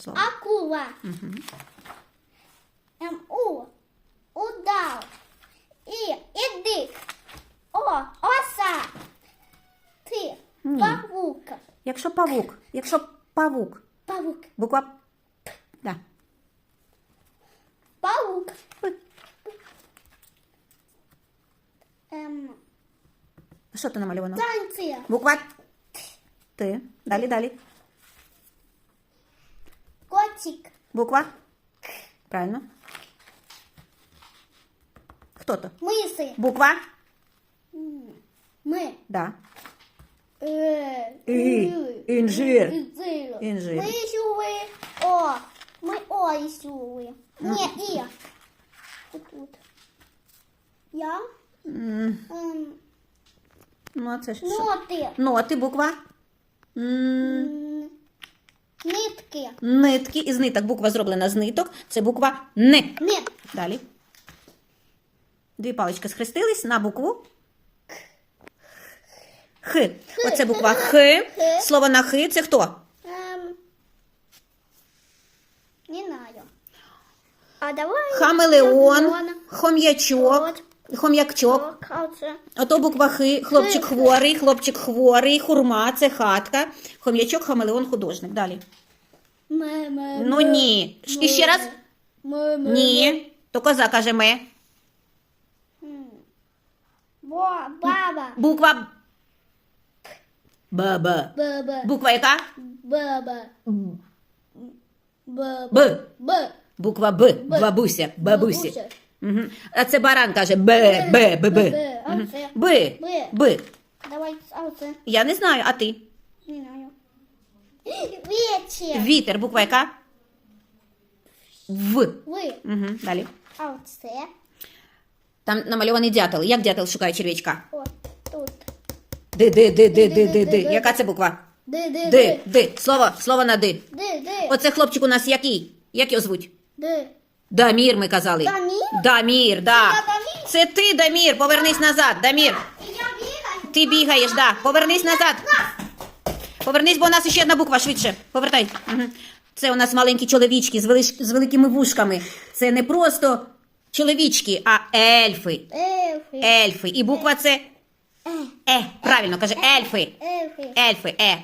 слово. Акула. Угу. М, У. Удав. І. Ідик. О. Оса. Ти. Ні. Павук. Якщо павук, якщо павук, Павук. буква П. Да. Паук. П. Ем, Що то намальовано? танці. Буква Т. Далі, далі. Котик. Буква Правильно. Хто то? Миси. Буква Ми. Да. Інжир. Інжир. Інжир. Ми сюли. О. Ми о і сюли. Ні, і. Тут. Я. М, Ем, Ну, а це ж що? ноти. Ноти, буква. М, Нитки. Нитки. Із ниток буква зроблена з ниток. Це буква Н. Ні. Далі. Дві палички схрестились на букву Х. Оце буква Х. Слово на Х це хто? Ем, не знаю. А давай. Хамелеон, хом'ячок, хом'якчок. Ото буква Х. Хлопчик хворий, хлопчик хворий, хурма, це хатка. Хом'ячок, хамелеон, художник. Далі. Ну ні. І ще раз? Ні. То коза каже ме. баба. Буква Баба. Буква яка? Баба. Баба. Б. Б. Буква Б. Бабуся. Бабуся. Угу. А це баран каже Б, Б, Б, Б. Б. А Мгм. це? Б. Давай, а? Я не знаю, а ти? Не знаю. Вечір. Вітер. Буква яка? В. Ви. Угу. Далі. А це? Там намальований дятел. Як дятел шукає черв'ячка? О, тут. Ди, Ди, ди. ди, ди. Яка це буква? Ди, ди, Ди, ди. Слово, слово на ди. Ди, ди. Оце хлопчик у нас який? Як його звуть? Ди. Дамір, ми казали. Дамір? Дамір, да. Я Дамір? Це ти, Дамір. Повернись назад, Дамір. Я бігаю. Ти бігаєш, да. Повернись назад. Повернись, бо у нас ще одна буква швидше. Повертай. Угу. Це у нас маленькі чоловічки з, велиш... з великими вушками. Це не просто чоловічки, а ельфи. Ельфи. Ельфи. І буква це Е. Е. Правильно каже, ельфи. Ельфи. Ельфи, е.